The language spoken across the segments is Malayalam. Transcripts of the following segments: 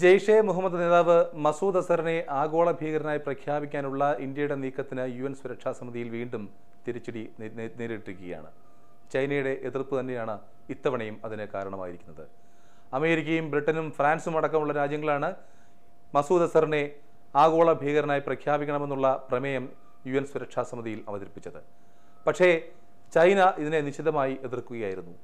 ജെയ്ഷെ മുഹമ്മദ് നേതാവ് മസൂദ് അസറിനെ ആഗോള ഭീകരനായി പ്രഖ്യാപിക്കാനുള്ള ഇന്ത്യയുടെ നീക്കത്തിന് യു എൻ സുരക്ഷാ സമിതിയിൽ വീണ്ടും തിരിച്ചടി നേരിട്ടിരിക്കുകയാണ്. ചൈനയുടെ എതിർപ്പ് തന്നെയാണ് ഇത്തവണയും അതിന് കാരണമായിരിക്കുന്നത്. അമേരിക്കയും ബ്രിട്ടനും ഫ്രാൻസും അടക്കമുള്ള രാജ്യങ്ങളാണ് മസൂദ് അസറിനെ ആഗോള ഭീകരനായി പ്രഖ്യാപിക്കണമെന്നുള്ള പ്രമേയം യു എൻ സുരക്ഷാ സമിതിയിൽ അവതരിപ്പിച്ചത്. പക്ഷേ ചൈന ഇതിനെ നിശിതമായി എതിർക്കുകയായിരുന്നു.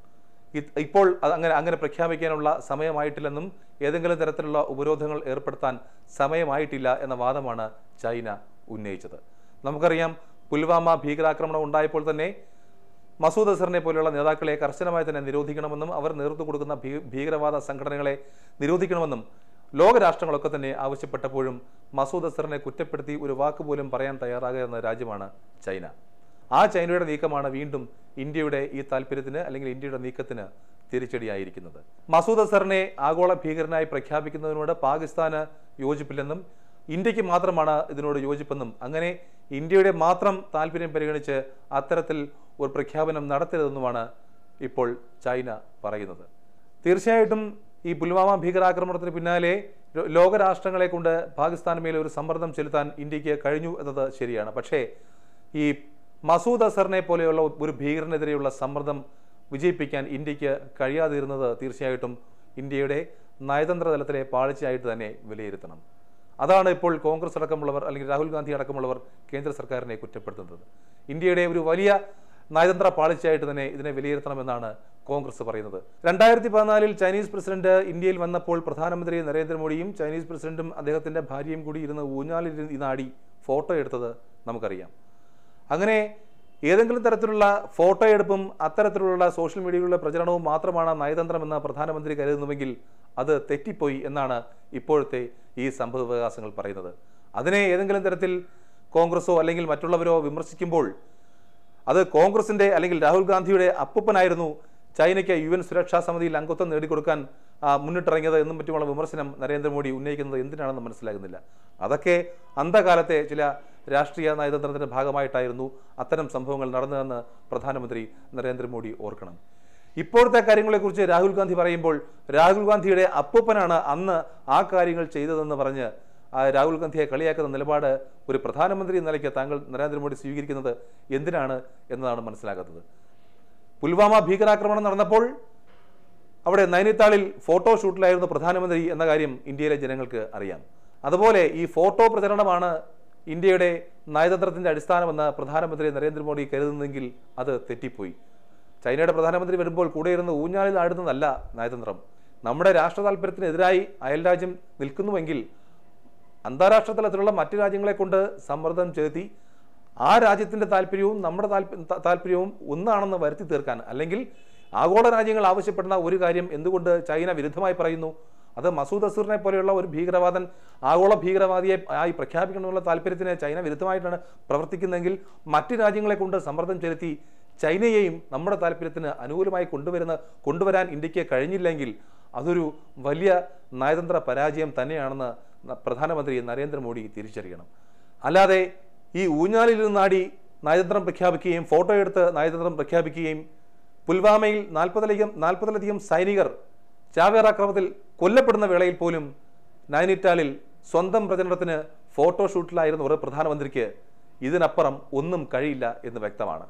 ഇപ്പോൾ അങ്ങനെ അങ്ങനെ പ്രഖ്യാപിക്കാനുള്ള സമയമായിട്ടില്ലെന്നും ഏതെങ്കിലും തരത്തിലുള്ള ഉപരോധങ്ങൾ ഏർപ്പെടുത്താൻ സമയമായിട്ടില്ല എന്ന വാദമാണ് ചൈന ഉന്നയിച്ചത്. നമുക്കറിയാം പുൽവാമ ഭീകരാക്രമണം ഉണ്ടായപ്പോൾ തന്നെ മസൂദ് അസറിനെ പോലെയുള്ള നേതാക്കളെ കർശനമായി തന്നെ നിരോധിക്കണമെന്നും അവർ നേതൃത്വം കൊടുക്കുന്ന ഭീകരവാദ സംഘടനകളെ നിരോധിക്കണമെന്നും ലോകരാഷ്ട്രങ്ങളൊക്കെ തന്നെ ആവശ്യപ്പെട്ടപ്പോഴും മസൂദ് അസറിനെ കുറ്റപ്പെടുത്തി ഒരു വാക്ക് പോലും പറയാൻ തയ്യാറാകുന്ന രാജ്യമാണ് ചൈന. ആ ചൈനയുടെ നീക്കമാണ് വീണ്ടും ഇന്ത്യയുടെ ഈ താല്പര്യത്തിന് അല്ലെങ്കിൽ ഇന്ത്യയുടെ നീക്കത്തിന് തിരിച്ചടിയായിരിക്കുന്നത്. മസൂദ് അസറിനെ ആഗോള ഭീകരനായി പ്രഖ്യാപിക്കുന്നതിനോട് പാകിസ്ഥാന് യോജിപ്പില്ലെന്നും ഇന്ത്യയ്ക്ക് മാത്രമാണ് ഇതിനോട് യോജിപ്പെന്നും അങ്ങനെ ഇന്ത്യയുടെ മാത്രം താല്പര്യം പരിഗണിച്ച് അത്തരത്തിൽ ഒരു പ്രഖ്യാപനം നടത്തരുതെന്നുമാണ് ഇപ്പോൾ ചൈന പറയുന്നത്. തീർച്ചയായിട്ടും ഈ പുൽവാമ ഭീകരാക്രമണത്തിന് പിന്നാലെ ലോകരാഷ്ട്രങ്ങളെ കൊണ്ട് പാകിസ്ഥാന് മേലെ ഒരു സമ്മർദ്ദം ചെലുത്താൻ ഇന്ത്യയ്ക്ക് കഴിഞ്ഞു എന്നത് ശരിയാണ്. പക്ഷേ ഈ മസൂദ് അസറിനെ പോലെയുള്ള ഒരു ഭീകരനെതിരെയുള്ള സമ്മർദ്ദം വിജയിപ്പിക്കാൻ ഇന്ത്യയ്ക്ക് കഴിയാതിരുന്നത് തീർച്ചയായിട്ടും ഇന്ത്യയുടെ നയതന്ത്ര തലത്തിലെ പാളിച്ചയായിട്ട് തന്നെ വിലയിരുത്തണം. അതാണ് ഇപ്പോൾ കോൺഗ്രസ് അടക്കമുള്ളവർ അല്ലെങ്കിൽ രാഹുൽ ഗാന്ധി അടക്കമുള്ളവർ കേന്ദ്ര സർക്കാരിനെ കുറ്റപ്പെടുത്തുന്നത്. ഇന്ത്യയുടെ ഒരു വലിയ നയതന്ത്ര പാളിച്ചയായിട്ട് തന്നെ ഇതിനെ വിലയിരുത്തണമെന്നാണ് കോൺഗ്രസ് പറയുന്നത്. രണ്ടായിരത്തി പതിനാലിൽ ചൈനീസ് പ്രസിഡന്റ് ഇന്ത്യയിൽ വന്നപ്പോൾ പ്രധാനമന്ത്രി നരേന്ദ്രമോദിയും ചൈനീസ് പ്രസിഡന്റും അദ്ദേഹത്തിന്റെ ഭാര്യയും കൂടി ഇരുന്ന് ഊഞ്ഞാലിരുന്ന് നാടി ഫോട്ടോ എടുത്തത് നമുക്കറിയാം. അങ്ങനെ ഏതെങ്കിലും തരത്തിലുള്ള ഫോട്ടോ എടുപ്പും അത്തരത്തിലുള്ള സോഷ്യൽ മീഡിയയിലുള്ള പ്രചരണവും മാത്രമാണ് നയതന്ത്രമെന്ന് പ്രധാനമന്ത്രി കരുതുന്നുവെങ്കിൽ അത് തെറ്റിപ്പോയി എന്നാണ് ഇപ്പോഴത്തെ ഈ സംഭവവികാസങ്ങൾ പറയുന്നത്. അതിനെ ഏതെങ്കിലും തരത്തിൽ കോൺഗ്രസോ അല്ലെങ്കിൽ മറ്റുള്ളവരോ വിമർശിക്കുമ്പോൾ അത് കോൺഗ്രസിന്റെ അല്ലെങ്കിൽ രാഹുൽ ഗാന്ധിയുടെ അപ്പൂപ്പനായിരുന്നു ചൈനയ്ക്ക് യു എൻ സുരക്ഷാ സമിതിയിൽ അംഗത്വം നേടിക്കൊടുക്കാൻ മുന്നിട്ടിറങ്ങിയത് എന്നും മറ്റുമുള്ള വിമർശനം നരേന്ദ്രമോദി ഉന്നയിക്കുന്നത് എന്തിനാണെന്ന് മനസ്സിലാകുന്നില്ല. അതൊക്കെ അന്ധകാലത്തെ ചില രാഷ്ട്രീയ നയതന്ത്രത്തിന്റെ ഭാഗമായിട്ടായിരുന്നു അത്തരം സംഭവങ്ങൾ നടന്നതെന്ന് പ്രധാനമന്ത്രി നരേന്ദ്രമോദി ഓർക്കണം. ഇപ്പോഴത്തെ കാര്യങ്ങളെക്കുറിച്ച് രാഹുൽ ഗാന്ധി പറയുമ്പോൾ രാഹുൽ ഗാന്ധിയുടെ അപ്പൂപ്പനാണ് അന്ന് ആ കാര്യങ്ങൾ ചെയ്തതെന്ന് പറഞ്ഞ് രാഹുൽ ഗാന്ധിയെ കളിയാക്കുന്ന നിലപാട് ഒരു പ്രധാനമന്ത്രി എന്ന നിലയ്ക്ക് താങ്കൾ നരേന്ദ്രമോദി സ്വീകരിക്കുന്നത് എന്തിനാണ് എന്നതാണ് മനസ്സിലാകാത്തത്. പുൽവാമ ഭീകരാക്രമണം നടന്നപ്പോൾ അവിടെ നൈനിത്താളിൽ ഫോട്ടോ ഷൂട്ടിലായിരുന്നു പ്രധാനമന്ത്രി എന്ന കാര്യം ഇന്ത്യയിലെ ജനങ്ങൾക്ക് അറിയാം. അതുപോലെ ഈ ഫോട്ടോ പ്രചരണമാണ് ഇന്ത്യയുടെ നയതന്ത്രത്തിന്റെ അടിസ്ഥാനമെന്ന് പ്രധാനമന്ത്രി നരേന്ദ്രമോദി കരുതുന്നെങ്കിൽ അത് തെറ്റിപ്പോയി. ചൈനയുടെ പ്രധാനമന്ത്രി വരുമ്പോൾ കൂടെ ഇരുന്ന് ഊഞ്ഞാലിൽ ആടുന്നതല്ല നയതന്ത്രം. നമ്മുടെ രാഷ്ട്ര താല്പര്യത്തിനെതിരായി അയൽരാജ്യം നിൽക്കുന്നുവെങ്കിൽ അന്താരാഷ്ട്ര തലത്തിലുള്ള മറ്റ് രാജ്യങ്ങളെ കൊണ്ട് സമ്മർദ്ദം ചെലുത്തി ആ രാജ്യത്തിന്റെ താല്പര്യവും നമ്മുടെ താല്പ- താല്പര്യവും ഒന്നാണെന്ന് വരുത്തി തീർക്കാൻ അല്ലെങ്കിൽ ആഗോള രാജ്യങ്ങൾ ആവശ്യപ്പെടുന്ന ഒരു കാര്യം എന്തുകൊണ്ട് ചൈന വിരുദ്ധമായി പറയുന്നു? അത് മസൂദ് അസൂറിനെ പോലെയുള്ള ഒരു ഭീകരവാദൻ ആഗോള ഭീകരവാദിയെ ആയി പ്രഖ്യാപിക്കണമെന്നുള്ള താല്പര്യത്തിന് ചൈന വിരുദ്ധമായിട്ടാണ് പ്രവർത്തിക്കുന്നതെങ്കിൽ മറ്റ് രാജ്യങ്ങളെ കൊണ്ട് സമ്മർദ്ദം ചെലുത്തി ചൈനയെയും നമ്മുടെ താല്പര്യത്തിന് അനുകൂലമായി കൊണ്ടുവരുന്ന കൊണ്ടുവരാൻ ഇന്ത്യയ്ക്ക് കഴിഞ്ഞില്ലെങ്കിൽ അതൊരു വലിയ നയതന്ത്ര പരാജയം തന്നെയാണെന്ന് പ്രധാനമന്ത്രി നരേന്ദ്രമോദി തിരിച്ചറിയണം. അല്ലാതെ ഈ ഊഞ്ഞാലിൽ നിന്നാടി നയതന്ത്രം പ്രഖ്യാപിക്കുകയും ഫോട്ടോ എടുത്ത് നയതന്ത്രം പ്രഖ്യാപിക്കുകയും പുൽവാമയിൽ നാൽപ്പതിലധികം നാൽപ്പതിലധികം സൈനികർ ചാവേർ ആക്രമണത്തിൽ കൊല്ലപ്പെടുന്ന വേളയിൽ പോലും നൈനിറ്റാലിൽ സ്വന്തം പ്രചരണത്തിന് ഫോട്ടോഷൂട്ടിലായിരുന്ന പ്രധാനമന്ത്രിക്ക് ഇതിനപ്പുറം ഒന്നും കഴിയില്ല എന്ന് വ്യക്തമാണ്.